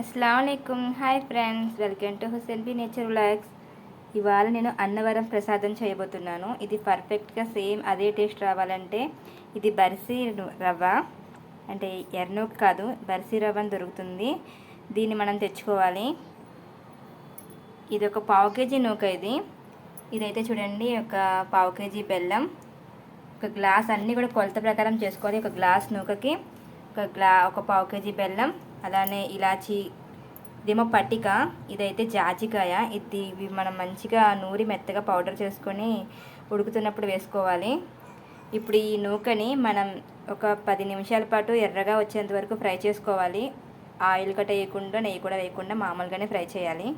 అస్సలం hi friends welcome to Hussain B nature vlogs ఇవాళ నేను అన్నవరం ప్రసాదం చేయబోతున్నాను. ఇది పర్ఫెక్ట్గా సేమ్ అదే టేస్ట్ రావాలంటే ఇది బర్సీ రవ్వ. అంటే ఎర్నూక్ కాదు బర్సీ రవ్వ అని దొరుకుతుంది. దీన్ని మనం తెచ్చుకోవాలి. ఇది ఒక పావు కేజీ నూక ఇది. ఇదైతే చూడండి ఒక పావు కేజీ బెల్లం. ఒక గ్లాస్ అన్నీ కూడా కొలత ప్రకారం చేసుకోవాలి. ఒక గ్లాస్ నూకకి ఒక గ్లా ఒక పావు కేజీ బెల్లం. అలానే ఇలాచి ఇదేమో పట్టిక ఇదైతే జాజికాయ. ఇది ఇవి మనం మంచిగా నూరి మెత్తగా పౌడర్ చేసుకొని ఉడుకుతున్నప్పుడు వేసుకోవాలి. ఇప్పుడు ఈ నూకని మనం ఒక పది నిమిషాల పాటు ఎర్రగా వచ్చేంత వరకు ఫ్రై చేసుకోవాలి. ఆయిల్ కట్ట వేయకుండా నెయ్యి కూడా వేయకుండా మామూలుగానే ఫ్రై చేయాలి.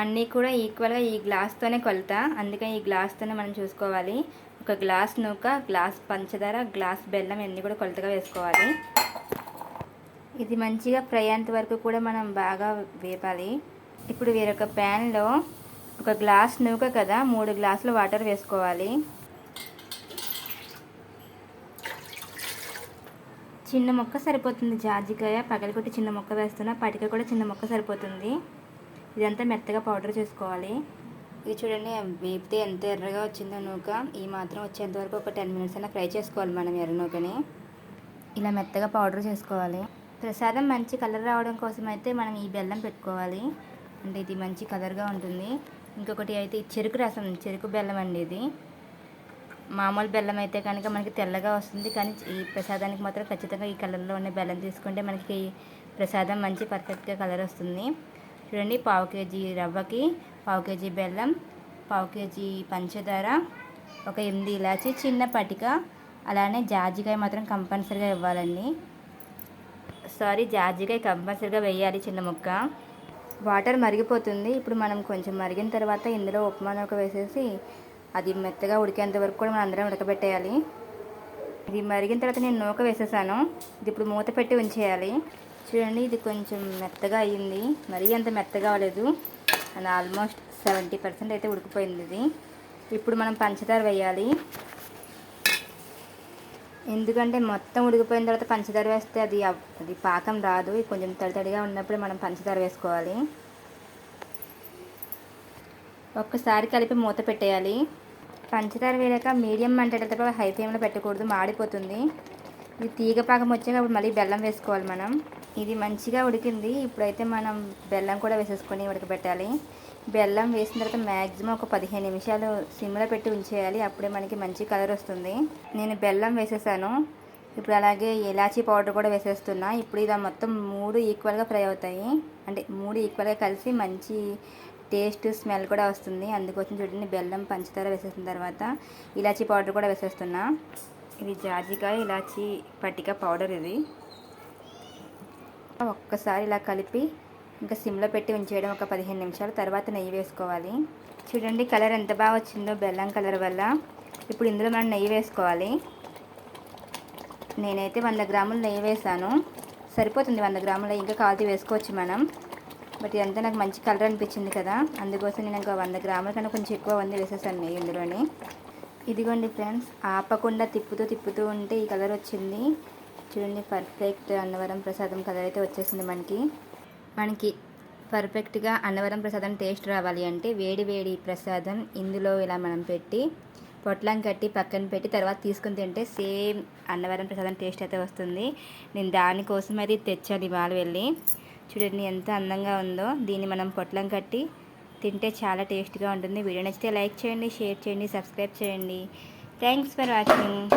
అన్నీ కూడా ఈక్వల్గా ఈ గ్లాస్తోనే కొలత. అందుకని ఈ గ్లాస్తోనే మనం చూసుకోవాలి. ఒక గ్లాస్ నూక గ్లాస్ పంచదార గ్లాస్ బెల్లం అన్నీ కూడా కొలతగా వేసుకోవాలి. ఇది మంచిగా ఫ్రై అయ్యేంత వరకు కూడా మనం బాగా వేపాలి. ఇప్పుడు వేరొక ప్యాన్లో ఒక గ్లాస్ నూక కదా మూడు గ్లాసులు వాటర్ వేసుకోవాలి. చిన్న మొక్క సరిపోతుంది. జాజికాయ పగలగొట్టి చిన్న మొక్క వేస్తున్నా పటిక కూడా చిన్న మొక్క సరిపోతుంది. ఇదంతా మెత్తగా పౌడర్ చేసుకోవాలి. ఇది చూడండి వేపితే ఎంత ఎర్రగా వచ్చిందో నూక. ఈ మాత్రం వచ్చేంత వరకు ఒక టెన్ మినిట్స్ అయినా ఫ్రై చేసుకోవాలి మనం ఎర్ర నూకని. ఇలా మెత్తగా పౌడర్ చేసుకోవాలి. ప్రసాదం మంచి కలర్ రావడం కోసం అయితే మనం ఈ బెల్లం పెట్టుకోవాలి. అంటే ఇది మంచి కలర్గా ఉంటుంది. ఇంకొకటి అయితే చెరుకు రసం చెరుకు బెల్లం అండి ఇది. మామూలు బెల్లం అయితే కనుక మనకి తెల్లగా వస్తుంది. కానీ ఈ ప్రసాదానికి మాత్రం ఖచ్చితంగా ఈ కలర్లో ఉన్న బెల్లం తీసుకుంటే మనకి ప్రసాదం మంచి పర్ఫెక్ట్గా కలర్ వస్తుంది. చూడండి పావు కేజీ రవ్వకి పావు కేజీ బెల్లం పావు కేజీ పంచదార ఒక ఎనిమిది ఇలాచి చిన్న పటిక అలానే జాజికాయ మాత్రం కంపల్సరీగా ఇవ్వాలండి. సారీ జాజికాయ కంపల్సరీగా వేయాలి చిన్న ముక్క. వాటర్ మరిగిపోతుంది. ఇప్పుడు మనం కొంచెం మరిగిన తర్వాత ఇందులో ఉప్మా నూక వేసేసి అది మెత్తగా ఉడికేంత వరకు కూడా మనం అందరం ఉడకబెట్టేయాలి. ఇది మరిగిన తర్వాత నేను నూక వేసేసాను. ఇది ఇప్పుడు మూత పెట్టి ఉంచేయాలి. చూడండి ఇది కొంచెం మెత్తగా అయ్యింది మరీ అంత మెత్తగా అవ్వలేదు. అండ్ ఆల్మోస్ట్ సెవెంటీ పర్సెంట్ అయితే ఉడికిపోయింది ఇది. ఇప్పుడు మనం పంచదార వేయాలి. ఎందుకంటే మొత్తం ఉడికిపోయిన తర్వాత పంచదార వేస్తే అది అది పాకం రాదు. కొంచెం తడితడిగా ఉన్నప్పుడు మనం పంచదార వేసుకోవాలి. ఒక్కసారి కలిపి మూత పెట్టేయాలి. పంచదార వేయక మీడియం మంట తప్ప హై ఫ్లేమ్లో పెట్టకూడదు. మాడిపోతుంది. ఇది తీగ పాకం వచ్చాక అప్పుడు మళ్ళీ బెల్లం వేసుకోవాలి మనం. ఇది మంచిగా ఉడికింది. ఇప్పుడైతే మనం బెల్లం కూడా వేసేసుకొని ఉడకబెట్టాలి. బెల్లం వేసిన తర్వాత మ్యాక్సిమం ఒక పదిహేను నిమిషాలు సిమ్లో పెట్టి ఉంచేయాలి. అప్పుడే మనకి మంచి కలర్ వస్తుంది. నేను బెల్లం వేసేసాను. ఇప్పుడు అలాగే ఇలాచీ పౌడర్ కూడా వేసేస్తున్నా. ఇప్పుడు ఇది మొత్తం మూడు ఈక్వల్గా ఫ్రై అవుతాయి. అంటే మూడు ఈక్వల్గా కలిసి మంచి టేస్ట్ స్మెల్ కూడా వస్తుంది. అందుకోసం చూడండి బెల్లం పంచదార వేసేసిన తర్వాత ఇలాచీ పౌడర్ కూడా వేసేస్తున్నా. ఇది జాజికాయ ఇలాచీ పట్టిక పౌడర్ ఇది. ఒక్కసారి ఇలా కలిపి ఇంకా సిమ్లో పెట్టి ఉంచేయడం ఒక పదిహేను నిమిషాలు తర్వాత నెయ్యి వేసుకోవాలి. చూడండి కలర్ ఎంత బాగా వచ్చిందో బెల్లం కలర్ వల్ల. ఇప్పుడు ఇందులో మనం నెయ్యి వేసుకోవాలి. నేనైతే వంద గ్రాములు నెయ్యి వేసాను. సరిపోతుంది వంద గ్రాములు ఇంకా కాల్తీ వేసుకోవచ్చు మనం. బట్ ఇదంతా నాకు మంచి కలర్ అనిపించింది కదా. అందుకోసం నేను ఇంకా వంద గ్రాముల కన్నా కొంచెం ఎక్కువ వంద వేసేసాను నెయ్యి ఇందులోని. ఇదిగోండి ఫ్రెండ్స్ ఆపకుండా తిప్పుతూ తిప్పుతూ ఉంటే ఈ కలర్ వచ్చింది. చూడండి పర్ఫెక్ట్ అన్నవరం ప్రసాదం కలర్ అయితే వచ్చేసింది మనకి. మనకి పర్ఫెక్ట్గా అన్నవరం ప్రసాదం టేస్ట్ రావాలి అంటే వేడి వేడి ప్రసాదం ఇందులో ఇలా మనం పెట్టి పొట్లం కట్టి పక్కన పెట్టి తర్వాత తీసుకుని తింటే సేమ్ అన్నవరం ప్రసాదం టేస్ట్ అయితే వస్తుంది. నేను దానికోసం అయితే తెచ్చాను ఇవాళ వెళ్ళి. చూడండి ఎంత అందంగా ఉందో. దీన్ని మనం పొట్లం కట్టి తింటే చాలా టేస్ట్గా ఉంటుంది. వీడియో నచ్చితే లైక్ చేయండి షేర్ చేయండి సబ్స్క్రైబ్ చేయండి. Thanks for watching.